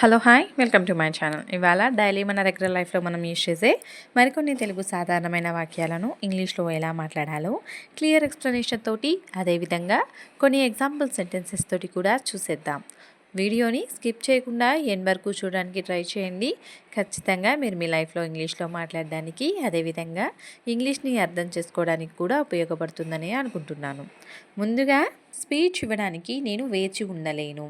Hello hi welcome to my channel. ఇవాళ daily మన regular లైఫ్లో మనం యూజ్ చేసే మరికొన్ని తెలుగు సాధారణమైన వాక్యాలను ఇంగ్లీష్లో ఎలా మాట్లాడాలో క్లియర్ ఎక్స్ప్లెనేషన్ తోటి అదేవిధంగా కొన్ని ఎగ్జాంపుల్ సెంటెన్సెస్ తోటి కూడా చూసేద్దాం. వీడియోని స్కిప్ చేయకుండా ఎన్ వరకు చూడడానికి ట్రై చేయండి. ఖచ్చితంగా మీరు మీ లైఫ్లో ఇంగ్లీష్లో మాట్లాడడానికి అదేవిధంగా ఇంగ్లీష్ని అర్థం చేసుకోవడానికి కూడా ఉపయోగపడుతుందని అనుకుంటున్నాను. ముందుగా స్పీచ్ ఇవ్వడానికి నేను వేచి ఉండలేను.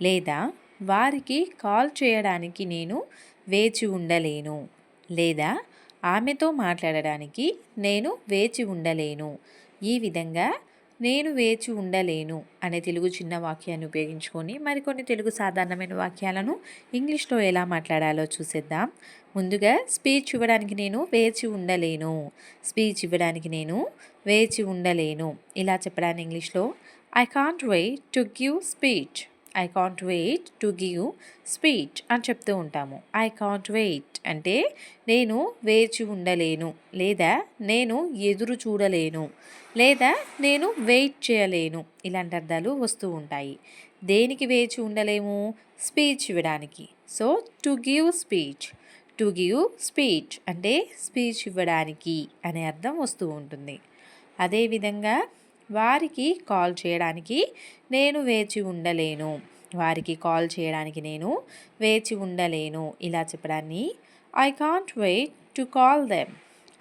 లేదా వారికి కాల్ చేయడానికి నేను వేచి ఉండలేను. లేదా ఆమెతో మాట్లాడడానికి నేను వేచి ఉండలేను. ఈ విధంగా నేను వేచి ఉండలేను అనే తెలుగు చిన్న వాక్యాన్ని ఉపయోగించుకొని మరికొన్ని తెలుగు సాధారణమైన వాక్యాలను ఇంగ్లీష్లో ఎలా మాట్లాడాలో చూసేద్దాం. ముందుగా స్పీచ్ ఇవ్వడానికి నేను వేచి ఉండలేను. స్పీచ్ ఇవ్వడానికి నేను వేచి ఉండలేను. ఇలా చెప్పడానికి ఇంగ్లీష్లో I can't wait to give speech I can't wait to give speech అని చెప్తూ ఉంటాము. ఐ కాంట్ వెయిట్ అంటే నేను వేచి ఉండలేను లేదా నేను ఎదురు చూడలేను లేదా నేను వెయిట్ చేయలేను ఇలాంటి అర్థాలు వస్తూ ఉంటాయి. దేనికి వేచి ఉండలేము? స్పీచ్ ఇవ్వడానికి. So to give speech to give speech అంటే స్పీచ్ ఇవ్వడానికి అనే అర్థం వస్తూ ఉంటుంది. అదేవిధంగా వారికి కాల్ చేయడానికి నేను వేచి ఉండలేను. వారికి కాల్ చేయడానికి నేను వేచి ఉండలేను. ఇలా చెప్పడాన్ని I can't wait to call them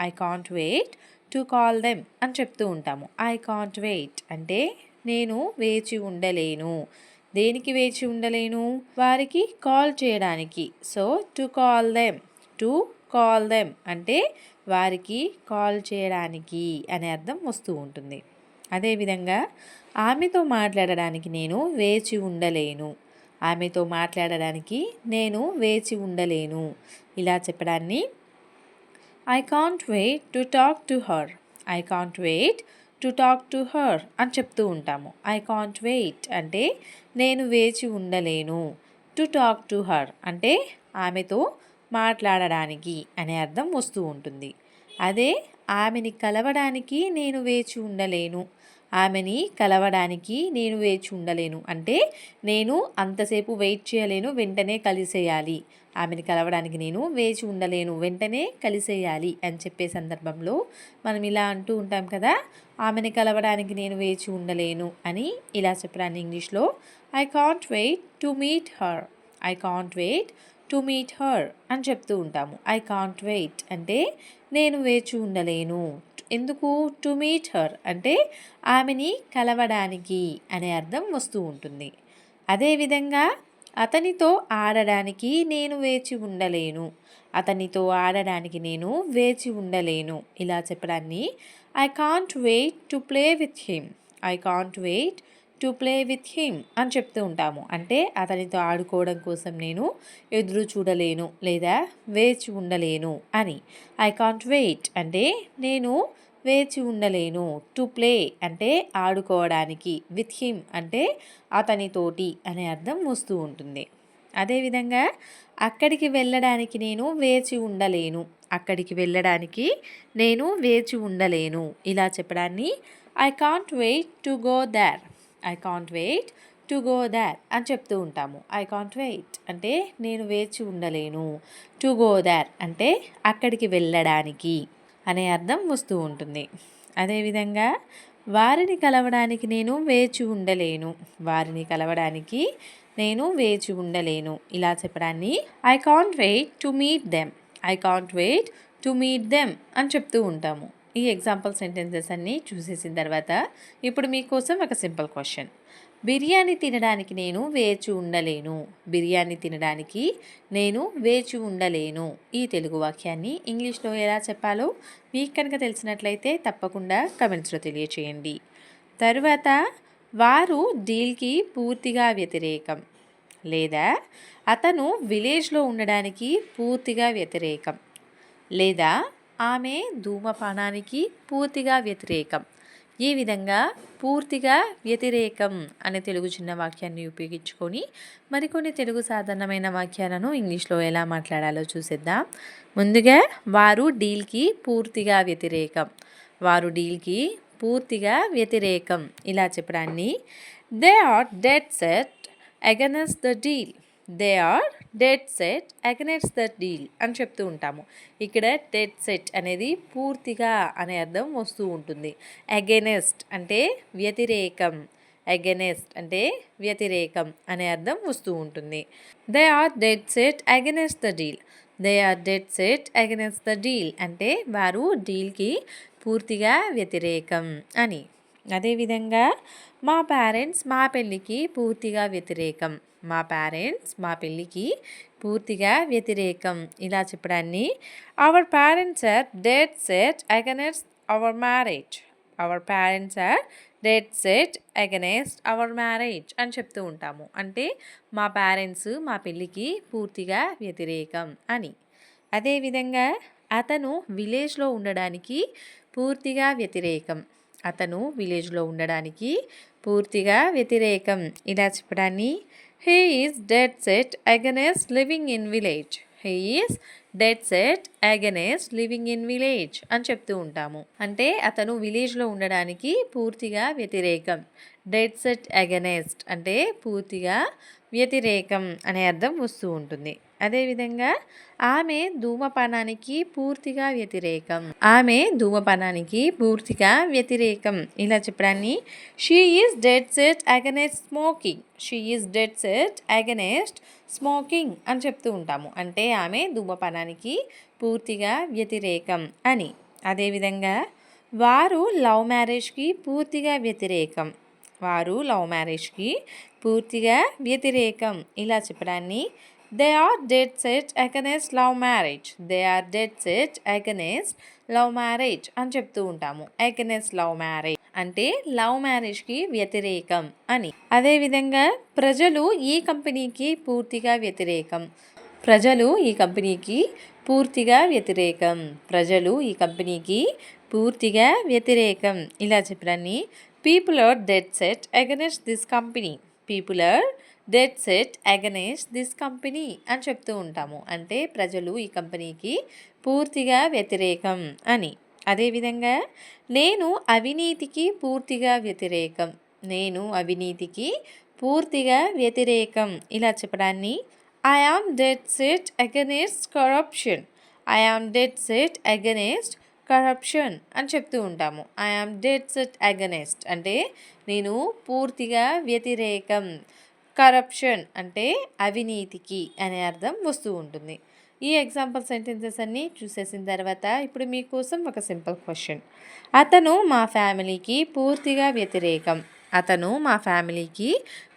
I can't wait to call them అని చెప్తూ ఉంటాము. ఐ కాంట్ వెయిట్ అంటే నేను వేచి ఉండలేను. దేనికి వేచి ఉండలేను? వారికి కాల్ చేయడానికి. So to call them to call them అంటే వారికి కాల్ చేయడానికి అనే అర్థం వస్తూ ఉంటుంది. అదేవిధంగా ఆమెతో మాట్లాడడానికి నేను వేచి ఉండలేను. ఆమెతో మాట్లాడడానికి నేను వేచి ఉండలేను. ఇలా చెప్పడాన్ని I can't wait to talk to her I can't wait to talk to her అని చెప్తూ ఉంటాము. ఐ కాంట్ వెయిట్ అంటే నేను వేచి ఉండలేను. టు టాక్ టు హర్ అంటే ఆమెతో మాట్లాడడానికి అనే అర్థం వస్తూ ఉంటుంది. అదే ఆమెని కలవడానికి నేను వేచి ఉండలేను. ఆమెని కలవడానికి నేను వేచి ఉండలేను. అంటే నేను అంతసేపు వెయిట్ చేయలేను వెంటనే కలిసేయాలి. ఆమెని కలవడానికి నేను వేచి ఉండలేను వెంటనే కలిసేయాలి అని చెప్పే సందర్భంలో మనం ఇలా అంటూ ఉంటాం కదా ఆమెని కలవడానికి నేను వేచి ఉండలేను అని ఇలా చెప్పడాన్ని ఇంగ్లీష్లో I can't wait to meet her I can't wait to meet her అని చెప్తూ ఉంటాము. ఐ కాంట్ వెయిట్ అంటే నేను వేచి ఉండలేను. ఎందుకు? టు మీట్ హర్ అంటే ఆమెని కలవడానికి అనే అర్థం వస్తూ ఉంటుంది. అదేవిధంగా అతనితో ఆడడానికి నేను వేచి ఉండలేను. అతనితో ఆడడానికి నేను వేచి ఉండలేను. ఇలా చెప్పడాన్ని I can't wait to play with him I can't wait to play with him అని చెప్తూ ఉంటాము. అంటే అతనితో ఆడుకోవడం కోసం నేను ఎదురు చూడలేను లేదా వేచి ఉండలేను అని. ఐ కాంట్ వెయిట్ అంటే నేను వేచి ఉండలేను. టు ప్లే అంటే ఆడుకోవడానికి. విత్ హిమ్ అంటే అతనితోటి అనే అర్థం వస్తూ ఉంటుంది. అదేవిధంగా అక్కడికి వెళ్ళడానికి నేను వేచి ఉండలేను. అక్కడికి వెళ్ళడానికి నేను వేచి ఉండలేను. ఇలా చెప్పడాన్ని I can't wait to go there I can't wait to go there అని చెప్తూ ఉంటాము. ఐ కాంట్ వెయిట్ అంటే నేను వేచి ఉండలేను. టు గో దార్ అంటే అక్కడికి వెళ్ళడానికి అనే అర్థం వస్తూ ఉంటుంది. అదేవిధంగా వారిని కలవడానికి నేను వేచి ఉండలేను. వారిని కలవడానికి నేను వేచి ఉండలేను. ఇలా చెప్పడాన్ని I can't wait to meet them I can't wait to meet them అని చెప్తూ ఉంటాము. ఈ ఎగ్జాంపుల్ సెంటెన్సెస్ అన్నీ చూసేసిన తర్వాత ఇప్పుడు మీకోసం ఒక సింపుల్ క్వశ్చన్ బిర్యానీ తినడానికి నేను వేచి ఉండలేను. బిర్యానీ తినడానికి నేను వేచి ఉండలేను. ఈ తెలుగు వాక్యాన్ని ఇంగ్లీష్లో ఎలా చెప్పాలో మీకు కనుక తెలిసినట్లయితే తప్పకుండా కమెంట్స్లో తెలియచేయండి. తరువాత వారు డీల్కి పూర్తిగా వ్యతిరేకం లేదా అతను విలేజ్లో ఉండడానికి పూర్తిగా వ్యతిరేకం లేదా ఆమె ధూమపానానికి పూర్తిగా వ్యతిరేకం. ఈ విధంగా పూర్తిగా వ్యతిరేకం అనే తెలుగు చిన్న వాక్యాన్ని ఉపయోగించుకొని మరికొన్ని తెలుగు సాధారణమైన వాక్యాలను ఇంగ్లీష్లో ఎలా మాట్లాడాలో చూసేద్దాం. ముందుగా వారు డీల్కి పూర్తిగా వ్యతిరేకం. వారు డీల్కి పూర్తిగా వ్యతిరేకం. ఇలా చెప్పడాన్ని. They are dead set against the deal they are dead set against the deal అని చెప్తూ ఉంటాము. ఇక్కడ డెట్ సెట్ అనేది పూర్తిగా అనే అర్థం వస్తూ ఉంటుంది. అగెనెస్ట్ అంటే వ్యతిరేకం. అగెనెస్ట్ అంటే వ్యతిరేకం అనే అర్థం వస్తూ ఉంటుంది. They are dead set against the deal. They are dead set against the deal అంటే వారు డీల్కి పూర్తిగా వ్యతిరేకం అని అదేవిధంగా మా పేరెంట్స్ మా పెళ్ళికి పూర్తిగా వ్యతిరేకం. మా పేరెంట్స్ మా పెళ్ళికి పూర్తిగా వ్యతిరేకం. ఇలా చెప్పడాన్ని our parents are dead set against our marriage our parents are dead set against our marriage అని చెప్తూ ఉంటాము. అంటే మా పేరెంట్స్ మా పెళ్ళికి పూర్తిగా వ్యతిరేకం అని. అదేవిధంగా అతను విలేజ్లో ఉండడానికి పూర్తిగా వ్యతిరేకం. అతను విలేజ్లో ఉండడానికి పూర్తిగా వ్యతిరేకం. ఇలా చెప్పడాన్ని he is dead set against living in village. He is dead set against living in village అని చెప్తూ ఉంటాము. అంటే అతను విలేజ్లో ఉండడానికి పూర్తిగా వ్యతిరేకం. డెడ్ సెట్ అగెనెస్ట్ అంటే పూర్తిగా వ్యతిరేకం అనే అర్థం వస్తూ ఉంటుంది. అదేవిధంగా ఆమె ధూమపానానికి పూర్తిగా వ్యతిరేకం. ఆమె ధూమపానానికి పూర్తిగా వ్యతిరేకం. ఇలా చెప్పడాన్ని. She is dead set against smoking she is dead set against smoking అని చెప్తూ ఉంటాము. అంటే ఆమె ధూమపానానికి పూర్తిగా వ్యతిరేకం అని. అదేవిధంగా వారు లవ్ మ్యారేజ్కి పూర్తిగా వ్యతిరేకం. వారు లవ్ మ్యారేజ్కి పూర్తిగా వ్యతిరేకం. ఇలా చెప్పడాన్ని they are dead set against love marriage they are dead set against love marriage అని చెప్తూ ఉంటాము. అగనెస్ట్ లవ్ మ్యారేజ్ అంటే లవ్ మ్యారేజ్కి వ్యతిరేకం అని. అదేవిధంగా ప్రజలు ఈ కంపెనీకి పూర్తిగా వ్యతిరేకం. ప్రజలు ఈ కంపెనీకి పూర్తిగా వ్యతిరేకం. ప్రజలు ఈ కంపెనీకి పూర్తిగా వ్యతిరేకం. ఇలా చెప్పడాన్ని people are dead set against this company people are dead set against this company అని చెప్తూ ఉంటాము. అంటే ప్రజలు ఈ కంపెనీకి పూర్తిగా వ్యతిరేకం అని. అదేవిధంగా నేను అవినీతికి పూర్తిగా వ్యతిరేకం. నేను అవినీతికి పూర్తిగా వ్యతిరేకం. ఇలా చెప్పడాన్ని I am dead set against corruption I am dead set against corruption అని చెప్తూ ఉంటాము. I am dead set against అంటే నేను పూర్తిగా వ్యతిరేకం. కరప్షన్ అంటే అవినీతికి అనే అర్థం వస్తూ ఉంటుంది. ఈ ఎగ్జాంపుల్ సెంటెన్సెస్ అన్నీ చూసేసిన తర్వాత ఇప్పుడు మీకోసం ఒక సింపుల్ క్వశ్చన్ అతను మా ఫ్యామిలీకి పూర్తిగా వ్యతిరేకం. అతను మా ఫ్యామిలీకి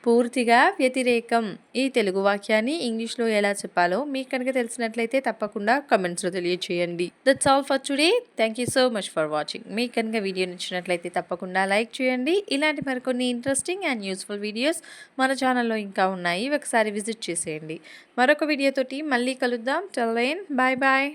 పూర్తిగా వ్యతిరేకం. ఈ తెలుగు వాక్యాన్ని ఇంగ్లీష్లో ఎలా చెప్పాలో మీకు కనుక తెలిసినట్లయితే తప్పకుండా కమెంట్స్లో తెలియచేయండి. That's all for today thank you so much for watching మీకు కనుక వీడియో నచ్చినట్లయితే తప్పకుండా లైక్ చేయండి. ఇలాంటి మరికొన్ని ఇంట్రెస్టింగ్ అండ్ యూస్ఫుల్ వీడియోస్ మన ఛానల్లో ఇంకా ఉన్నాయి. ఒకసారి విజిట్ చేసేయండి. మరొక వీడియోతోటి మళ్ళీ కలుద్దాం. Tell bye bye